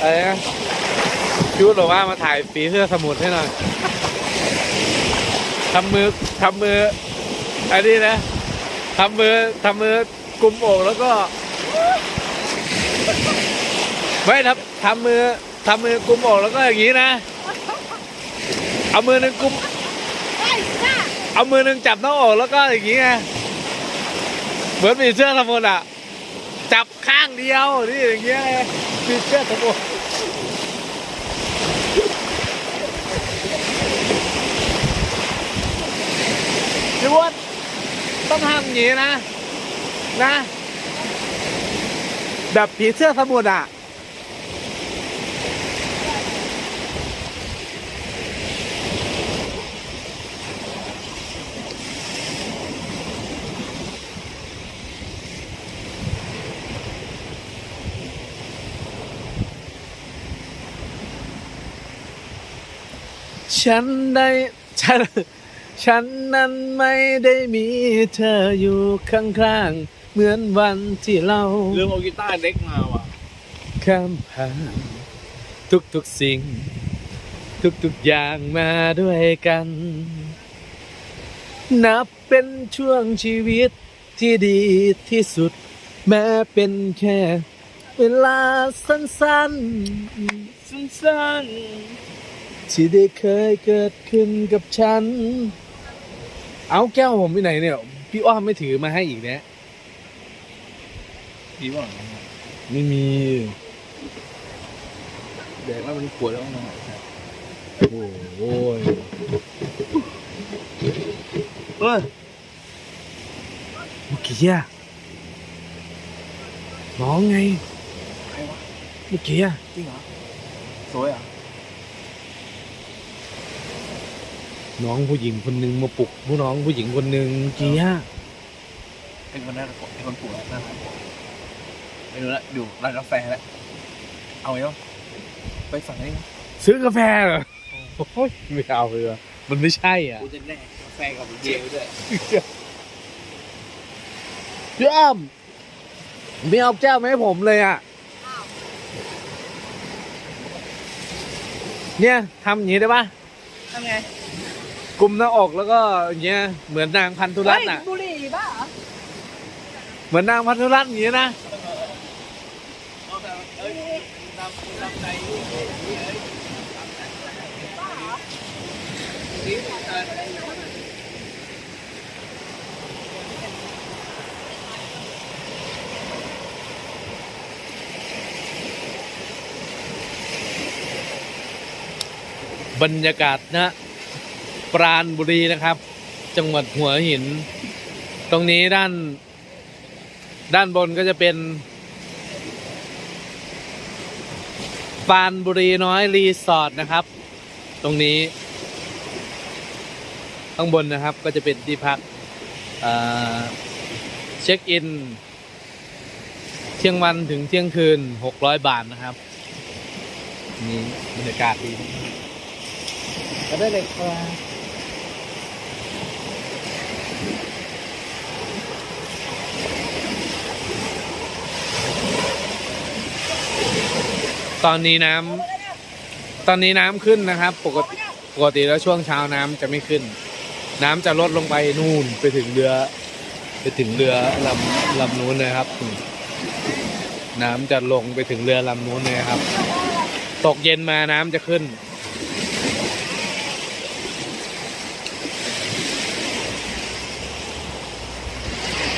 อะไรนะชูดบอกว่ามาถ่ายปีเสื้อสมุดให้หน่อยทำมือทำมืออันนี้นะทำมือทำมือกุมอกแล้วก็ไม่ทำทำมือทำมือกุมอกแล้วก็อย่างนี้นะ เอามือหนึ่งกุมเอามือหนึ่งจับหน้าอกแล้วก็อย่างนี้ไงเหมือนมีเสื้อสมุนอะ จับข้างเดียวนี่อย่างเงี้ยไงมีเสื้อสมุนพี่วุฒิต้องทำอย่างนี้นะ นะ แบบผีเสื้อสมุนอะ ฉันได้ฉันฉันนั้นไม่ได้มีเธออยู่ข้างๆเหมือนวันที่เราลืมเอากีตาร์เล็กมาว่ะข้ามผ่านทุกๆสิ่ง ทุกๆอย่างมาด้วยกัน นับเป็นช่วงชีวิตที่ดีที่สุด แม้เป็นแค่ เวลาสั้นสั้นๆ ที่ได้เคยเกิดขึ้นกับฉัน เอาแก้วผมไปไหนเนี่ย พี่อ้อมไม่ถือมาให้อีกเนี่ยๆดีป่ะไม่มีแดกแล้วมันปวดแล้วมันโอ้โหเฮ้ยเมื่อกี้อะน้องไง ใครวะเมื่อกี้อะจริงเหรอสวยเหรอะ น้องผู้หญิงคนหนึงมาปลุกผู้น้องผู้หญิงคนหนึ่งเมื่อกี้อะไอ้คนนั้นไอ้คนปวดน่ารักไม่รู้ละดูร้านกาแฟแล้วเอาไงวะไปสั่งนี่ซื้อกาแฟเหรอโอ้ยไม่เอาเลยว่ะมันไม่ใช่อะกูจะแดกกาแฟกับเบียร์ด้วยพี่อ้อมไม่เอาแก้วมาให้ผมเลยอะเนี่ยทำอย่างนี้ได้ปะทำไง กลุมหน้าอกแล้วก็อย่างเงี้ยเหมือนนางพันธุรัตน์อะเฮ้ยบุหรี่บ้าเหรอเหมือนนางพันธุรัตน์อย่างเงี้ยนะบรรยากาศณ ปราณบุรีนะครับ จังหวัดหัวหิน ตรงนี้ด้าน ด้านบนก็จะเป็นปรานบุรีน้อยรีสอร์ทนะครับ ตรงนี้ ข้างบนนะครับก็จะเป็นที่พักเช็คอิน เที่ยงวันถึงเที่ยงคืน 600 บาทนะครับนี่บรรยากาศดีกก็ได้เลยครับ ตอนนี้น้ำตอนนี้น้ำขึ้นนะครับ ปกติปกติแล้วช่วงเช้าน้ำจะไม่ขึ้น น้ำจะลดลงไปนู่นไปถึงเรือ ไปถึงเรือลำลำนู้นเลยครับ น้ำจะลงไปถึงเรือลำนู้นเลยครับ ตกเย็นมาน้ำจะขึ้น